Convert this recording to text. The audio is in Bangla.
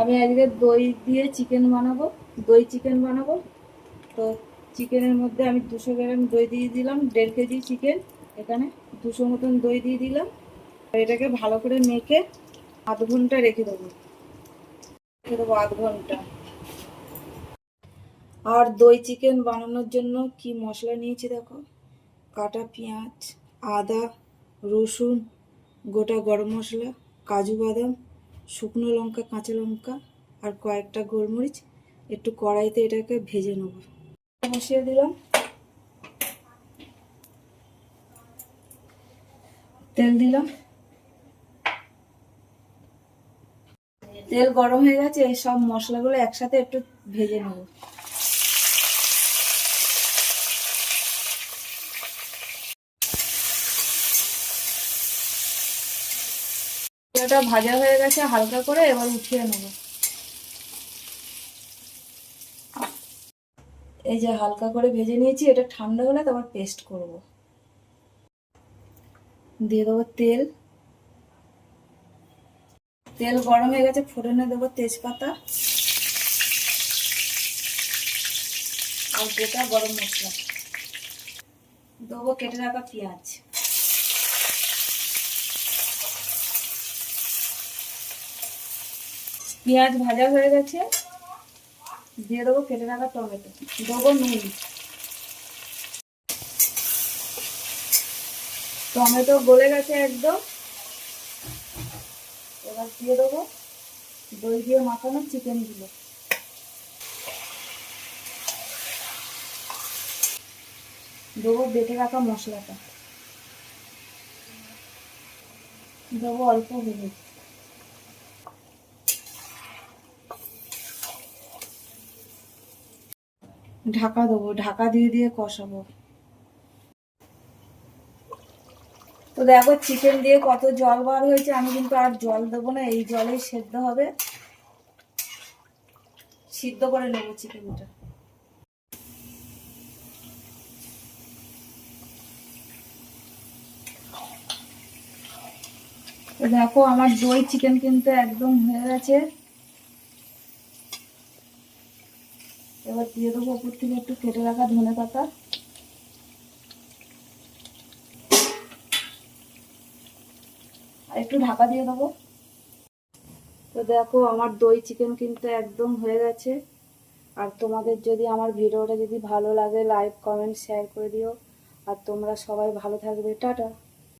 আমি আজকে দই দিয়ে চিকেন বানাবো, দই চিকেন বানাবো। তো চিকেনের মধ্যে আমি দুশো গ্রাম দই দিয়ে দিলাম, দেড় কেজি চিকেন এখানে দুশো মতন দই দিয়ে দিলাম। এটাকে ভালো করে মেখে আধ ঘণ্টা রেখে দেবো। রেখে দেবো আধ ঘণ্টা। আর দই চিকেন বানানোর জন্য কি মশলা নিয়েছি দেখো? কাটা পেঁয়াজ, আদা, রসুন, গোটা গরম মশলা, কাজু বাদাম শুকনো লঙ্কা, কাঁচা লঙ্কা আর কয়েকটা গোলমরিচ একটু কড়াইতে এটাকে ভেজে নেব। বসিয়ে দিলাম। তেল দিলাম। তেল গরম হয়ে গেছে সব মশলাগুলো একসাথে একটু ভেজে নেব। এটা ভাজা হয়ে গেছে, হালকা করে এবার উঠিয়ে নেব। এই যে হালকা করে ভেজে নিয়েছি, এটা ঠান্ডা হলে তারপর পেস্ট করব। দিয়ে দেবো তেল। তেল গরম হয়ে গেছে ফোড়নে দেবো তেজপাতা। আর গোটা গরম মশলা। দেবো কেটে রাখা পেঁয়াজ। পেঁয়াজ ভাজা হয়ে গেছে, দিয়ে দেবো কেটে রাখা টমেটো, দেবো নুন টমেটো গলে গেছে একদম। এবার দিয়ে দেবো দই দিয়ে মাখানো চিকেন চিকেনগুলো দেবো বেটে রাখা মশলাটা। দেবো অল্প হলুদ। ঢাকা দেবো, ঢাকা দিয়ে দিয়ে কষাবো। তো দেখো চিকেন দিয়ে কত জল বার হয়েছে, আমি কিন্তু আর জল দেবো না, এই জলেই সেদ্ধ হবে। সিদ্ধ করে নেব চিকেনটা দেখো, আমার দই চিকেন কিন্তু একদম হয়ে গেছে। এবার দিয়ে দেবো উপর থেকে একটু কেটে রাখা ধনে পাতা। আর একটু ঢাকা দিয়ে দেবো। তো দেখো, আমার দই চিকেন কিন্তু একদম হয়ে গেছে। আর তোমাদের যদি আমার ভিডিওটা যদি ভালো লাগে লাইক কমেন্ট শেয়ার করে দিও। আর তোমরা সবাই ভালো থাকবে। টাটা।